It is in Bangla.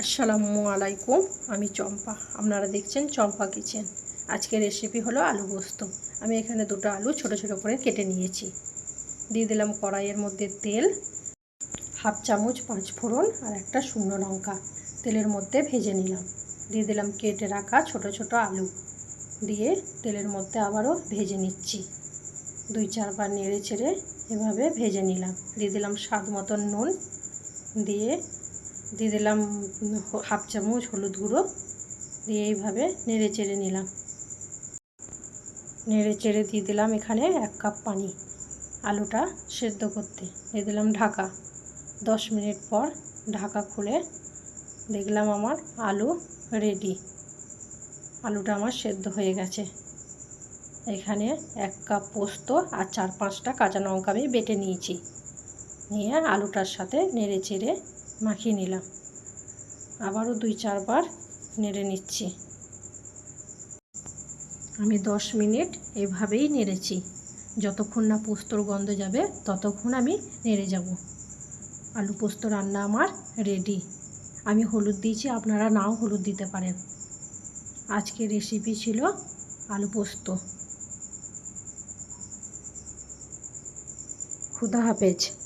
আসসালামু আলাইকুম, আমি চম্পা। আপনারা দেখছেন চম্পা কিচেন। আজকের রেসিপি হলো আলু পোস্ত। আমি এখানে দুটো আলু ছোট ছোট করে কেটে নিয়েছি। দিয়ে দিলাম কড়াইয়ের মধ্যে তেল, হাফ চামচ পাঁচ ফোড়ন আর একটা শুকনো লঙ্কা। তেলের মধ্যে ভেজে নিলাম। দিয়ে দিলাম কেটে রাখা ছোট ছোট আলু। দিয়ে তেলের মধ্যে আবারও ভেজে নিচ্ছি। দুই চারবার নেড়ে ছেড়ে এভাবে ভেজে নিলাম। দিয়ে দিলাম স্বাদ মতন নুন। দিয়ে দিয়ে দিলাম হাফ চামচ হলুদ গুঁড়ো। দিয়ে এইভাবে নেড়ে চেড়ে নিলাম। নেড়ে চেড়ে দিয়ে দিলাম এখানে এক কাপ পানি। আলুটা সেদ্ধ করতে। দিয়ে দিলাম ঢাকা। দশ মিনিট পর ঢাকা খুলে দেখলাম আমার আলু রেডি আলুটা আমার সেদ্ধ হয়ে গেছে। এখানে এক কাপ পোস্ত আর চার পাঁচটা কাঁচা লঙ্কা আমি বেটে নিয়েছি। নিয়ে আলুটার সাথে নেড়ে চেড়ে মাখিয়ে নিলাম। আবারও দুই, চারবার নেড়ে নিচ্ছি। আমি দশ মিনিট এভাবেই নেড়েছি। যতক্ষণ না পোস্তর গন্ধ যাবে, ততক্ষণ আমি নেড়ে যাব। আলু পোস্ত রান্না আমার রেডি। আমি হলুদ দিয়েছি, আপনারা নাও হলুদ দিতে পারেন। আজকের রেসিপি ছিল আলু পোস্ত। খুদা হাফেজ।